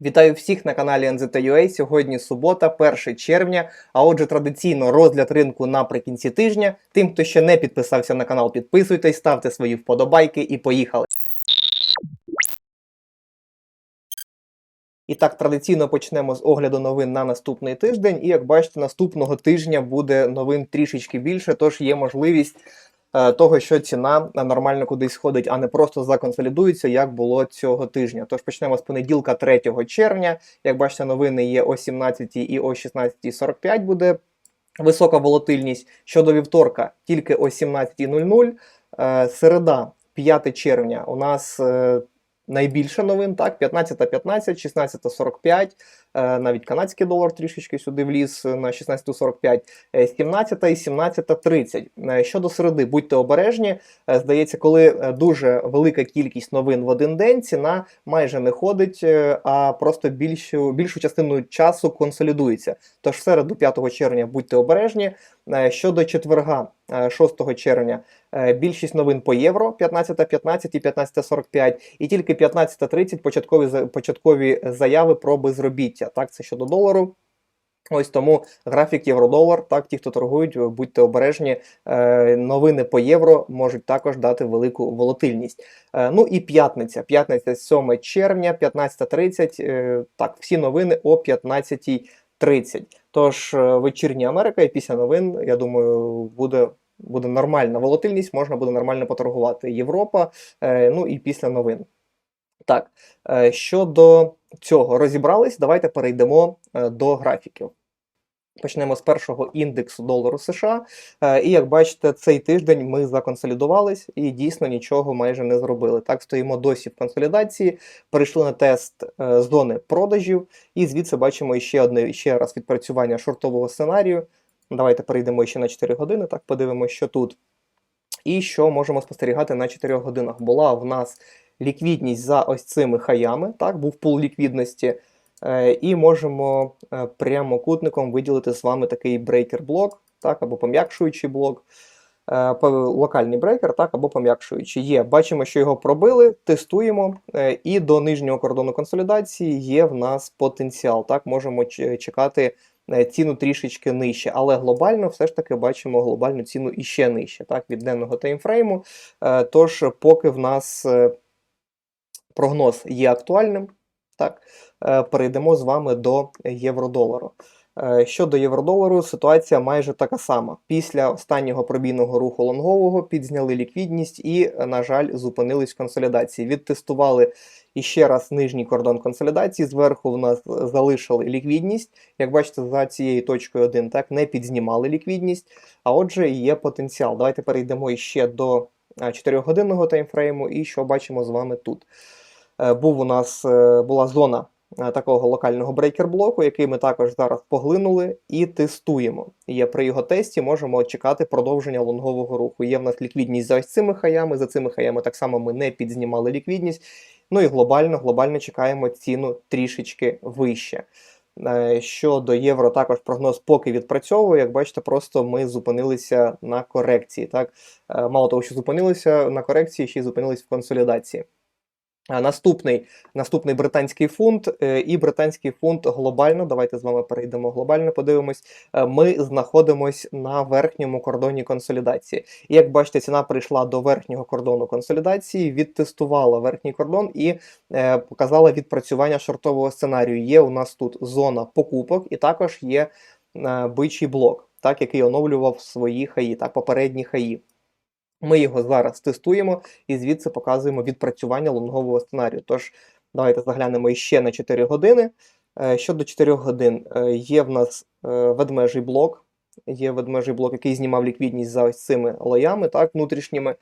Вітаю всіх на каналі NZTA. Сьогодні субота, 1 червня. А отже, традиційно розгляд ринку наприкінці тижня. Тим, хто ще не підписався на канал, підписуйтесь, ставте свої вподобайки і поїхали. І так, традиційно почнемо з огляду новин на наступний тиждень. І як бачите, наступного тижня буде новин трішечки більше, тож є можливість того, що ціна нормально кудись сходить, а не просто законсолідується, як було цього тижня. Тож почнемо з понеділка, 3 червня. Як бачите, новини є о 17 і о 16.45 буде висока волатильність. Щодо вівторка, тільки о 17.00. Е, Середа, 5 червня, у нас. е, Найбільше новин, так, 15.15, 16.45, е, навіть канадський долар трішечки сюди вліз е, на 16.45, е, 17 і 17.30. Е, Щодо середи, будьте обережні. Е, Здається, коли е, дуже велика кількість новин в один день, ціна майже не ходить, е, а просто більшу, більшу частину часу консолідується. Тож в середу 5 червня будьте обережні. Е, Щодо четверга, е, 6 червня, е, більшість новин по євро 15.15 і 15.45, і тільки 15.30 початкові, початкові заяви про безробіття. Так, це щодо долару. Ось тому графік євро-долар. Так, ті, хто торгують, будьте обережні. Е, новини по євро можуть також дати велику волатильність. Е, ну і п'ятниця. П'ятниця 7 червня, 15.30. Е, так, всі новини о 15.30. Тож е, вечірня Америка і після новин, я думаю, буде. Буде нормальна волатильність, можна буде нормально поторгувати. Європа, е, ну і після новин. Так, е, щодо цього розібрались, давайте перейдемо е, до графіків. Почнемо з першого індексу долару США. Е, І як бачите, цей тиждень ми законсолідувались і дійсно нічого майже не зробили. Так, стоїмо досі в консолідації, перейшли на тест зони продажів, і звідси бачимо ще одне ще раз відпрацювання шортового сценарію. Давайте перейдемо ще на 4 години, так подивимося, що тут. І що можемо спостерігати на 4 годинах. Була в нас ліквідність за ось цими хаями, так, був пул ліквідності. Е, І можемо е, прямокутником виділити з вами такий брейкер-блок, так, або пом'якшуючий блок, Е, локальний брейкер, так, або пом'якшуючий. Є. Бачимо, що його пробили, тестуємо, і до нижнього кордону консолідації є в нас потенціал. Так, можемо чекати ціну трішечки нижче, але глобально все ж таки бачимо глобальну ціну іще нижче, так, від денного таймфрейму. Тож, поки в нас прогноз є актуальним, так, е, перейдемо з вами до євро-долару. Е, Щодо євро-долару, ситуація майже така сама. Після останнього пробійного руху лонгового підзняли ліквідність і, е, на жаль, зупинились консолідації. Відтестували іще раз нижній кордон консолідації. Зверху в нас залишили ліквідність. Як бачите, за цією точкою 1 так не підзнімали ліквідність. А отже, є потенціал. Давайте перейдемо іще до 4-годинного таймфрейму, і що бачимо з вами тут. Е, Був у нас е, була зона е, такого локального брейкер-блоку, який ми також зараз поглинули і тестуємо. І при його тесті можемо чекати продовження лонгового руху. Є в нас ліквідність за ось цими хаями. За цими хаями так само ми не підзнімали ліквідність. Ну і глобально, глобально чекаємо ціну трішечки вище. Щодо євро, також прогноз поки відпрацьовує. Як бачите, просто ми зупинилися на корекції. Так, мало того, що зупинилися на корекції, ще й зупинились в консолідації. Наступний, наступний британський фунт е, і британський фунт глобально. Давайте з вами перейдемо глобально, подивимось. Е, Ми знаходимось на верхньому кордоні консолідації. І як бачите, ціна прийшла до верхнього кордону консолідації, відтестувала верхній кордон і е, показала відпрацювання шортового сценарію. Є у нас тут зона покупок, і також є е, бичий блок, так, який оновлював свої хаї, так, попередні хаї. Ми його зараз тестуємо і звідси показуємо відпрацювання лонгового сценарію. Тож давайте заглянемо іще на 4 години. Е, Щодо 4 годин, е, є в нас е, ведмежий блок. Є ведмежий блок, який знімав ліквідність за ось цими лоями, так, внутрішніми.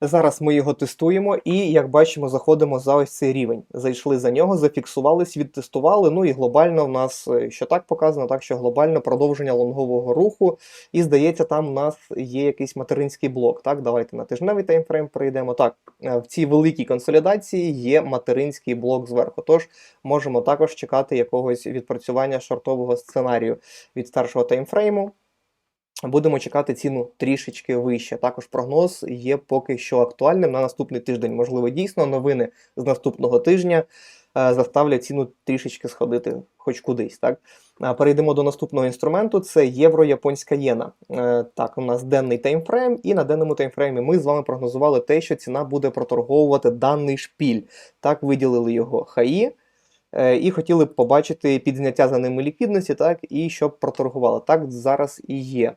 Зараз ми його тестуємо і, як бачимо, заходимо за ось цей рівень. Зайшли за нього, зафіксувались, відтестували. Ну і глобально в нас е, що так показано, так що глобально продовження лонгового руху. І здається, там у нас є якийсь материнський блок. Так, давайте на тижневий таймфрейм перейдемо. Так, е, в цій великій консолідації є материнський блок зверху. Тож можемо також чекати якогось відпрацювання шортового сценарію від старшого таймфрейму. Будемо чекати ціну трішечки вище. Також прогноз є поки що актуальним на наступний тиждень. Можливо, дійсно новини з наступного тижня е, заставлять ціну трішечки сходити хоч кудись. Так? Е, Перейдемо до наступного інструменту: це євро-японська єна. Е, Так, у нас денний таймфрейм, і на денному таймфреймі ми з вами прогнозували те, що ціна буде проторговувати даний шпіль. Так, виділили його хаї. І хотіли б побачити підзняття за ними ліквідності, так, і щоб проторгували. Так зараз і є.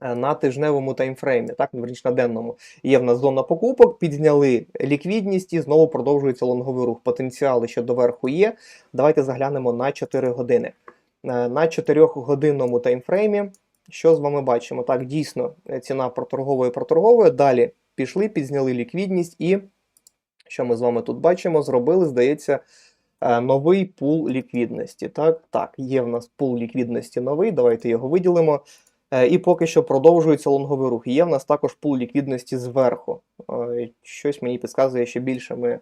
Е, На тижневому таймфреймі, так, верніше на денному, є в нас зона покупок, підзняли ліквідність і знову продовжується лонговий рух. Потенціали ще доверху є. Давайте заглянемо на 4 години. Е, На 4-годинному таймфреймі, що з вами бачимо? Так, дійсно, е, ціна проторговує, проторговує. Далі пішли, підзняли ліквідність, і що ми з вами тут бачимо? Зробили, здається, новий пул ліквідності. Так, так, є в нас пул ліквідності новий. Давайте його виділимо. Е, І поки що продовжується лонговий рух. Є в нас також пул ліквідності зверху. Е, Щось мені підказує, що більше ми,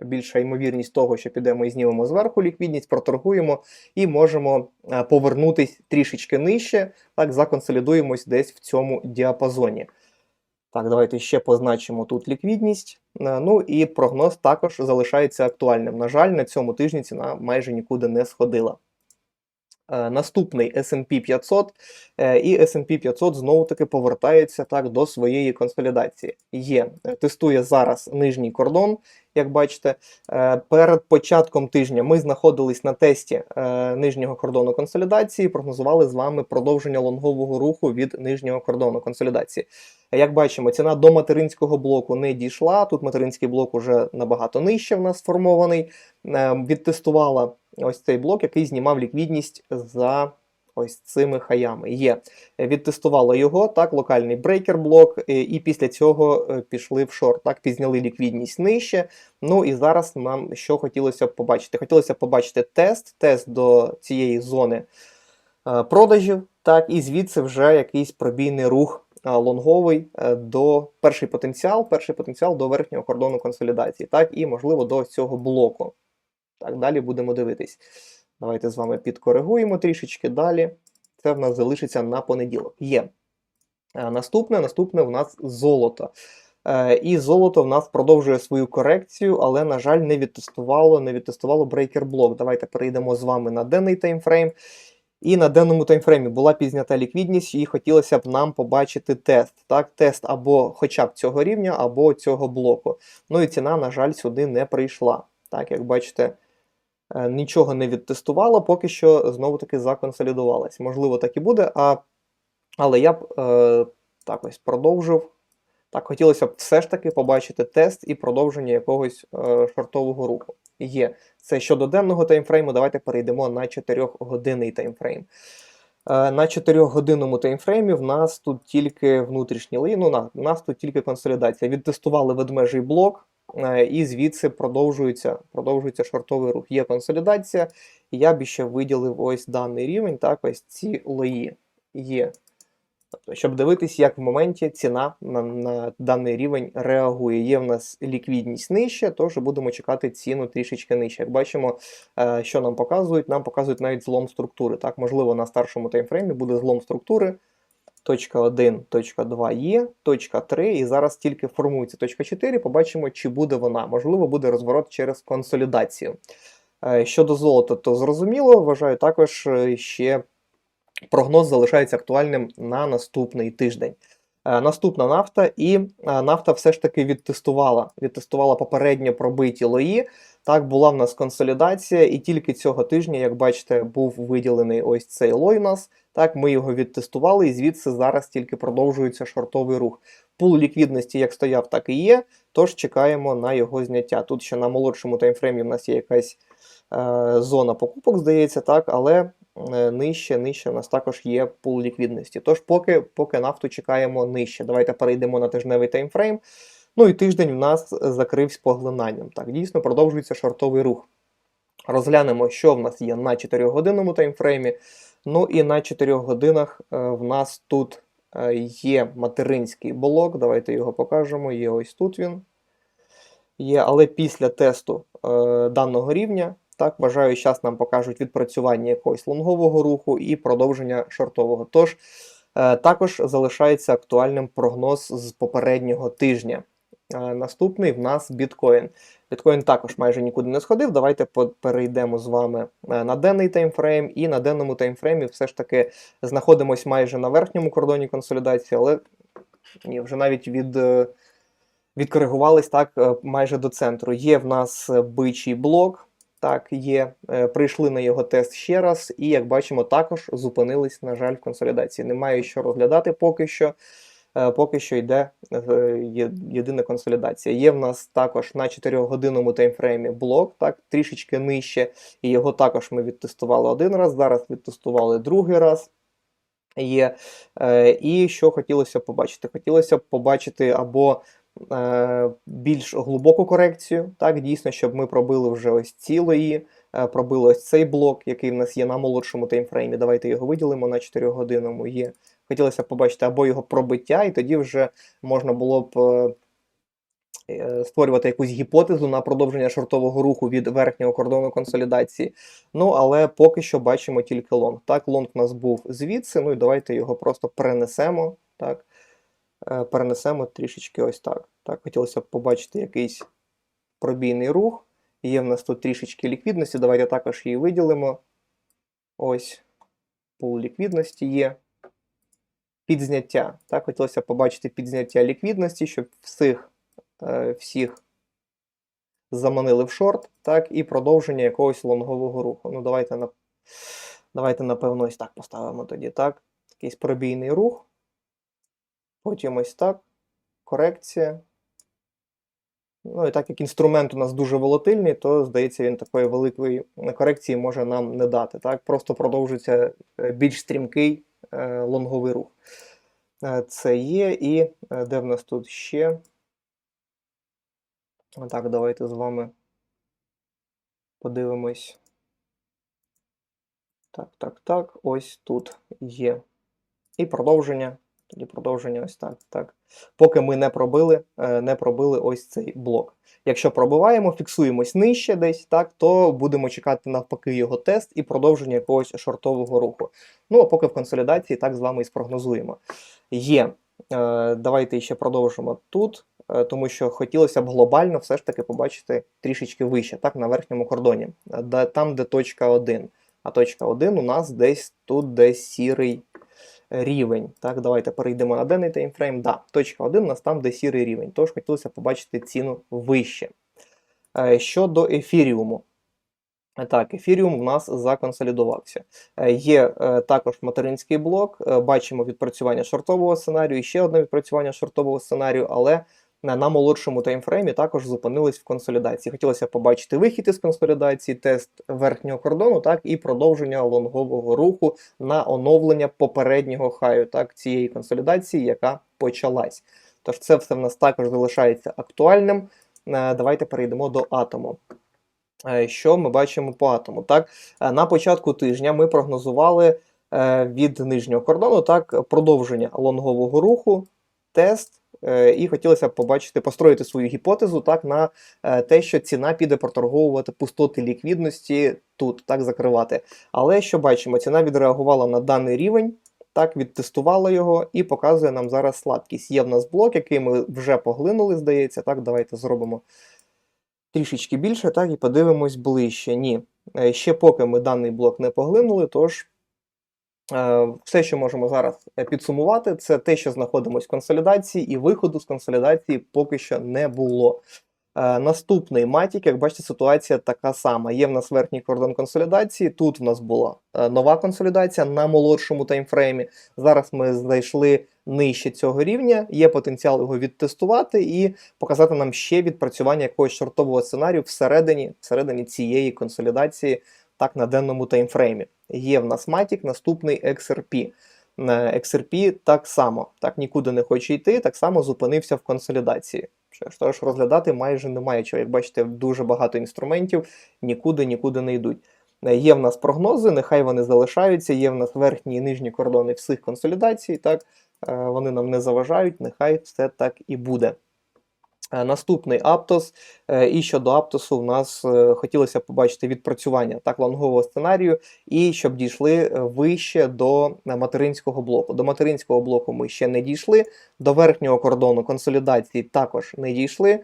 більша ймовірність того, що підемо і знімемо зверху ліквідність, проторгуємо і можемо е, повернутись трішечки нижче, так, законсолідуємось десь в цьому діапазоні. Так, давайте ще позначимо тут ліквідність. Ну і прогноз також залишається актуальним. На жаль, на цьому тижні ціна майже нікуди не сходила. Е, Наступний S&P 500, е, і S&P 500 знову таки повертається так до своєї консолідації. Є, е, тестує зараз нижній кордон, як бачите. Е, Перед початком тижня ми знаходились на тесті е, нижнього кордону консолідації, прогнозували з вами продовження лонгового руху від нижнього кордону консолідації. Як бачимо, ціна до материнського блоку не дійшла. Тут материнський блок уже набагато нижче в нас сформований. Е, Відтестувала ось цей блок, який знімав ліквідність за ось цими хаями. Є. Відтестувала його, так, локальний брейкер блок, е, і після цього е, пішли в шорт. Так, підзняли ліквідність нижче. Ну і зараз нам що хотілося б побачити? Хотілося б побачити тест, тест до цієї зони е, продажів, так, і звідси вже якийсь пробійний рух лонговий до перший потенціал, перший потенціал до верхнього кордону консолідації, так, і можливо до цього блоку. Так, далі будемо дивитись. Давайте з вами підкоригуємо трішечки далі. Це в нас залишиться на понеділок. Є. Е, Наступне, наступне в нас золото. Е, І золото в нас продовжує свою корекцію, але, на жаль, не відтестувало, не відтестувало брейкер блок. Давайте перейдемо з вами на денний таймфрейм. І на денному таймфреймі була підзнята ліквідність, і хотілося б нам побачити тест. Так, тест або хоча б цього рівня, або цього блоку. Ну і ціна, на жаль, сюди не прийшла. Так, як бачите, нічого не відтестувала, поки що знову-таки законсолідувалась. Можливо, так і буде, а... але я б е, так ось продовжив. Так, хотілося б все ж таки побачити тест і продовження якогось е, шортового руху. Є. Це щодо денного таймфрейму. Давайте перейдемо на 4-годинний таймфрейм. Е, на 4-годинному таймфреймі в нас тут тільки внутрішні ну, на, у нас тут тільки консолідація. Відтестували ведмежий блок, е, і звідси продовжується, продовжується шортовий рух. Є консолідація, я б ще виділив ось даний рівень, так, ось ці лої є. Тобто, щоб дивитись, як в моменті ціна на, на даний рівень реагує. Є в нас ліквідність нижче, тож будемо чекати ціну трішечки нижче. Як бачимо, е, що нам показують? Нам показують навіть злом структури. Так, можливо, на старшому таймфреймі буде злом структури. Точка 1, точка 2 є, точка 3, і зараз тільки формується точка 4. Побачимо, чи буде вона. Можливо, буде розворот через консолідацію. Е, Щодо золота, то зрозуміло, вважаю також е, ще прогноз залишається актуальним на наступний тиждень. Е, Наступна нафта, і нафта все ж таки відтестувала. Відтестувала попередньо пробиті лої. Так, була в нас консолідація, і тільки цього тижня, як бачите, був виділений ось цей лой у нас. Так, ми його відтестували, і звідси зараз тільки продовжується шортовий рух. Пул ліквідності як стояв, так і є. Тож чекаємо на його зняття. Тут ще на молодшому таймфреймі в нас є якась е, зона покупок, здається, так, але е, нижче, нижче у нас також є пул ліквідності. Тож поки, поки нафту чекаємо нижче. Давайте перейдемо на тижневий таймфрейм. Ну і тиждень в нас закрився поглинанням. Так, дійсно продовжується шортовий рух. Розглянемо, що в нас є на 4-годинному таймфреймі. Ну і на 4 годинах е, в нас тут е, є материнський блок. Давайте його покажемо. Є ось тут він. Є, але після тесту е, даного рівня, так, вважаю, зараз нам покажуть відпрацювання якогось лонгового руху і продовження шортового. Тож Також залишається актуальним прогноз з попереднього тижня. Наступний в нас біткоін. Біткоін також майже нікуди не сходив. Давайте перейдемо з вами е, на денний таймфрейм, і на денному таймфреймі все ж таки знаходимось майже на верхньому кордоні консолідації, але ні, вже навіть від, е, відкоригувались так е, майже до центру. Є в нас бичий блок. Так, є. Прийшли на його тест ще раз, і як бачимо, також зупинились, на жаль, в консолідації. Немає що розглядати поки що. Е, Поки що йде е, єдина консолідація. Є в нас також на 4-годинному таймфреймі блок, так, трішечки нижче, і його також ми відтестували один раз, зараз відтестували другий раз. Є. Е, І що хотілося побачити? Хотілося б побачити або більш глибоку корекцію, так, дійсно, щоб ми пробили вже ось ці лої, е, пробили ось цей блок, який в нас є на молодшому таймфреймі. Давайте його виділимо на 4 годинному. Є. Хотілося б побачити або його пробиття, і тоді вже можна було б е, е, створювати якусь гіпотезу на продовження шортового руху від верхнього кордону консолідації. Ну, але поки що бачимо тільки лонг. Так, лонг у нас був звідси, ну і давайте його просто перенесемо. Так, Е, перенесемо трішечки ось так. Так, хотілося б побачити якийсь пробійний рух. Є в нас тут трішечки ліквідності. Давайте також її виділимо. Ось пул ліквідності є. Підзняття. Так, хотілося побачити підзняття ліквідності, щоб всіх, е, всіх заманили в шорт, так, і продовження якогось лонгового руху. Ну, давайте, на... давайте напевно, ось так поставимо тоді, так. Якийсь пробійний рух. Потім ось так. Корекція. Ну і так як інструмент у нас дуже волатильний, то здається, він такої великої корекції може нам не дати. Так, просто продовжується е, більш стрімкий лонговий рух. Е, Це є, і е, де в нас тут ще? Так, давайте з вами подивимось. Так, так, так. Ось тут є. І продовження. Тоді продовження ось так. так. Поки ми не пробили, е, не пробили ось цей блок. Якщо пробиваємо, фіксуємось нижче десь, так, то будемо чекати навпаки його тест і продовження якогось шортового руху. Ну, а поки в консолідації так з вами і спрогнозуємо. Є. Е, Давайте ще продовжимо тут, е, тому що хотілося б глобально все ж таки побачити трішечки вище, так, на верхньому кордоні, там, де точка 1. А точка 1 у нас десь тут десь сірий рівень. Так, давайте перейдемо на денний таймфрейм. Да, точка 1 у нас там, де сірий рівень. Тож хотілося побачити ціну вище. Е, Щодо ефіріуму. Так, ефіріум в нас законсолідувався. Е, Є е, також материнський блок. е, Бачимо відпрацювання шортового сценарію, ще одне відпрацювання шортового сценарію, але на, молодшому таймфреймі також зупинились в консолідації. Хотілося побачити вихід із консолідації, тест верхнього кордону, так і продовження лонгового руху на оновлення попереднього хаю, так, цієї консолідації, яка почалась. Тож це все в нас також залишається актуальним. Е, Давайте перейдемо до атому. Е, Що ми бачимо по атому? Так, Е, на початку тижня ми прогнозували від нижнього кордону так, продовження лонгового руху, тест, і хотілося б побачити, построїти свою гіпотезу так, на е, те, що ціна піде проторговувати пустоти ліквідності тут, так, закривати. Але що бачимо, ціна відреагувала на даний рівень. Так, відтестувала його і показує нам зараз слабкість. Є в нас блок, який ми вже поглинули, здається. Так, давайте зробимо трішечки більше, так, і подивимось ближче. Ні. Е, Ще поки ми даний блок не поглинули, тож е, все, що можемо зараз е, підсумувати, це те, що знаходимося в консолідації, і виходу з консолідації поки що не було. Е, Наступний матік, як бачите, ситуація така сама. Є в нас верхній кордон консолідації. Тут в нас була е, нова консолідація на молодшому таймфреймі. Зараз ми знайшли нижче цього рівня. Є потенціал його відтестувати і показати нам ще відпрацювання якогось шортового сценарію всередині, всередині цієї консолідації, так на денному таймфреймі. Є в нас матік, наступний XRP. Е, XRP так само, так нікуди не хоче йти, так само зупинився в консолідації. Що тож розглядати майже немає чого. Як бачите, дуже багато інструментів нікуди нікуди не йдуть. Е, Є в нас прогнози, нехай вони залишаються, є в нас верхні і нижні кордони всіх консолідацій, так, е, вони нам не заважають, нехай все так і буде. Е, Наступний Аптос. Е, І щодо Аптосу, в нас е, хотілося побачити відпрацювання так лонгового сценарію, і щоб дійшли вище до материнського блоку. До материнського блоку ми ще не дійшли, до верхнього кордону консолідації також не дійшли.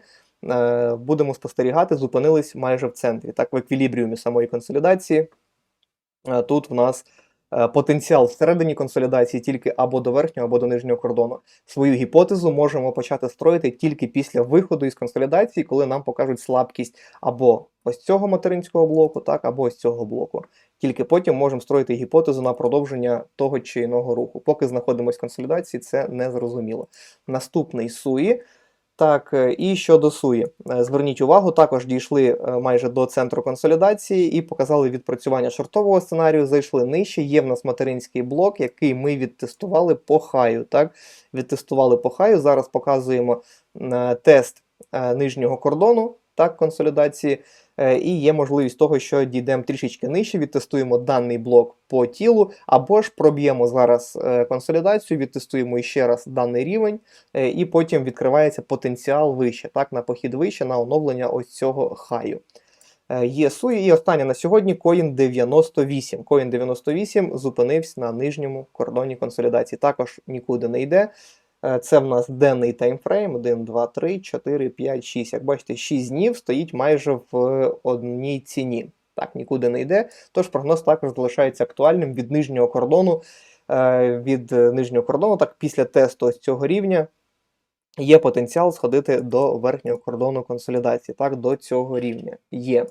Будемо спостерігати, зупинились майже в центрі. Так, в еквілібріумі самої консолідації. Тут в нас потенціал всередині консолідації тільки або до верхнього, або до нижнього кордону. Свою гіпотезу можемо почати строїти тільки після виходу із консолідації, коли нам покажуть слабкість або ось цього материнського блоку, так, або ось цього блоку. Тільки потім можемо строїти гіпотезу на продовження того чи іного руху. Поки знаходимося в консолідації, це не зрозуміло. Наступний суї. Так, е, і щодо суї, Е, зверніть увагу, також дійшли е, майже до центру консолідації і показали відпрацювання шортового сценарію. Зайшли нижче. Є в нас материнський блок, який ми відтестували по хаю. Так, відтестували по хаю. Зараз показуємо тест нижнього кордону так, консолідації. Е, І є можливість того, що дійдемо трішечки нижче, відтестуємо даний блок по тілу, або ж проб'ємо зараз е, консолідацію, відтестуємо ще раз даний рівень, е, і потім відкривається потенціал вище, так, на похід вище, на оновлення ось цього хаю. Є суї. І останнє на сьогодні коін 98. Коін 98 зупинився на нижньому кордоні консолідації. Також нікуди не йде. Е, Це в нас денний таймфрейм 1, 2, 3, 4, 5, 6. Як бачите, 6 днів стоїть майже в одній ціні. Так, нікуди не йде. Тож прогноз також залишається актуальним від нижнього кордону. Е, Від нижнього кордону, так після тесту ось цього рівня є потенціал сходити до верхнього кордону консолідації. Так, до цього рівня є.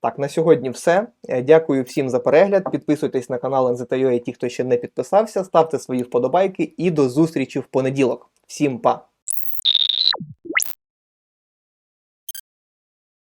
Так, на сьогодні все. Е, Дякую всім за перегляд. Підписуйтесь на канал NZTUA, ті, хто ще не підписався, ставте свої вподобайки і до зустрічі в понеділок. Всім па!